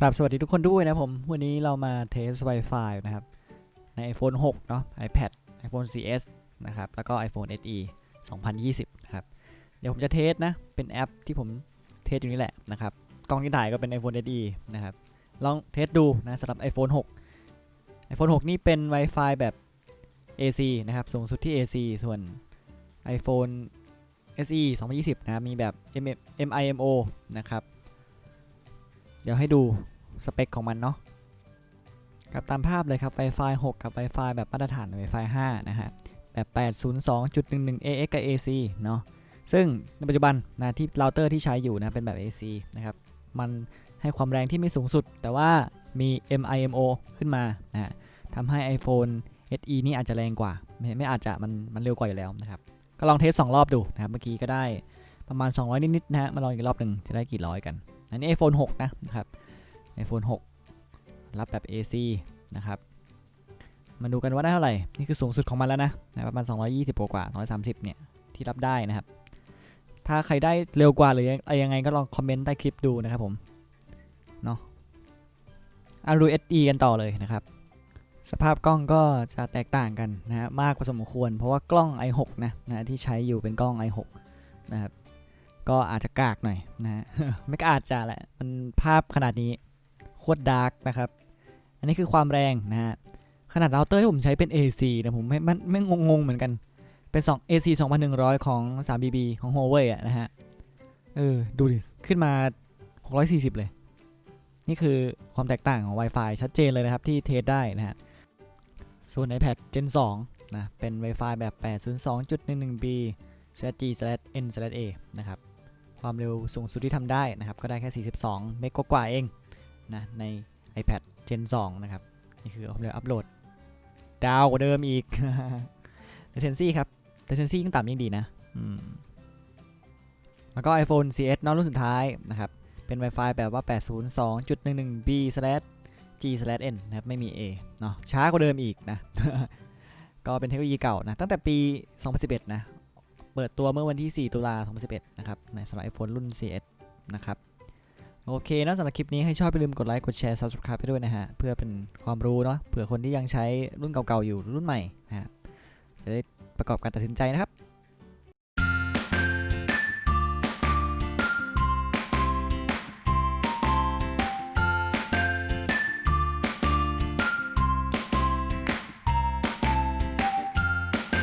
ครับสวัสดีทุกคนด้วยนะผม วันนี้เรามาเทส Wi-Fi นะครับ ใน iPhone 6 เนาะ iPad iPhone 4S นะครับ แล้วก็ iPhone SE 2020 นะครับ เดี๋ยวผมจะเทสนะ เป็นแอปที่ผมเทสอยู่นี่แหละนะครับ กล้องที่ถ่ายก็เป็น iPhone SE นะครับ ลองเทสดูนะสำหรับ iPhone 6 iPhone 6 นี่เป็น Wi-Fi แบบ AC นะครับ สูงสุดที่ AC ส่วน iPhone SE 2020 นะครับมีแบบ MIMO นะครับ เดี๋ยวให้ดูสเปคของมันเนาะกับตามภาพเลยครับ Wi-Fi 6 กับ Wi-Fi แบบมาตรฐาน Wi-Fi 5 นะฮะ แบบ 802.11 AX กับ AC เนาะซึ่งในปัจจุบันนะที่เราเตอร์ที่ใช้อยู่นะเป็นแบบ AC นะครับ มันให้ความแรงที่ไม่สูงสุด แต่ว่ามี MIMO ขึ้นมานะฮะทำให้ iPhone SE นี่อาจจะแรงกว่า ไม่ไม่อาจจะมันมันเร็วกว่าอยู่แล้วนะครับ ก็ลองเทส 2 รอบดูนะครับ เมื่อกี้ก็ได้ประมาณ 200 นิดๆนะฮะมาลองอีกรอบหนึ่งจะได้กี่ร้อยกัน อันนี้ iPhone 6 นะครับ iPhone 6 รับแบบ AC นะครับ มาดูกันว่าได้เท่าไหร่ นี่คือสูงสุดของมันแล้วนะนะ ประมาณ 220กว่ากว่า 230 เนี่ย ที่รับได้นะครับ ถ้าใครได้เร็วกว่าหรืออะไรยังไงก็ลองคอมเมนต์ใต้คลิปดูนะครับผม เนาะอาดู SE กันต่อเลยนะครับ สภาพกล้องก็จะแตกต่างกันนะฮะมากพอสมควร เพราะว่ากล้อง i6 นะนะที่ใช้อยู่เป็นกล้อง i6 นะครับ ก็อาจจะกากหน่อยนะฮะไม่ก็อาจจะแหละ มันภาพขนาดนี้โคตรดาร์กนะครับ อันนี้คือความแรงนะฮะ ขนาดเราเตอร์ที่ผมใช้เป็น AC นะผมไม่มันไม่งงๆเหมือนกัน เป็น 2 AC 2100 ของ 3BB ของ Huawei อะนะฮะ เออ ดูดิ ขึ้นมา 640 เลย นี่คือความแตกต่างของ Wi-Fi ชัดเจนเลยนะครับที่เทสได้นะฮะ ส่วน iPad Gen 2นะ เป็น Wi-Fi แบบ 802.11b g n a นะครับ ความเร็วสูงสุดที่ทำได้นะครับ ก็ได้แค่ 42 เมกกว่าเองนะใน iPad Gen 2 นะครับ นี่คือความเร็วอัปโหลด ดาวกว่าเดิมอีก latency ครับ latency ยิ่งต่ำยิ่งดีนะแล้วก็ iPhone 4S น้องรุ่นสุดท้ายนะครับ เป็น Wi-Fi แบบว่า 802.11b g n นะครับไม่มี A เนาะช้ากว่าเดิมอีกนะ ก็เป็นเทคโนโลยีเก่านะ ตั้งแต่ปี 2011 นะ เปิดตัวเมื่อวันที่ 4 ตุลา2011 นะครับ ในสำหรับ iPhone รุ่น 4S นะครับ โอเคนะสำหรับคลิปนี้ให้ชอบอย่าลืมกดไลค์ กดแชร์ Subscribe ไปด้วยนะฮะ เพื่อเป็นความรู้เนาะ เผื่อคนที่ยังใช้รุ่นเก่าๆอยู่รุ่นใหม่นะฮะ จะได้ประกอบการตัดสินใจนะครับ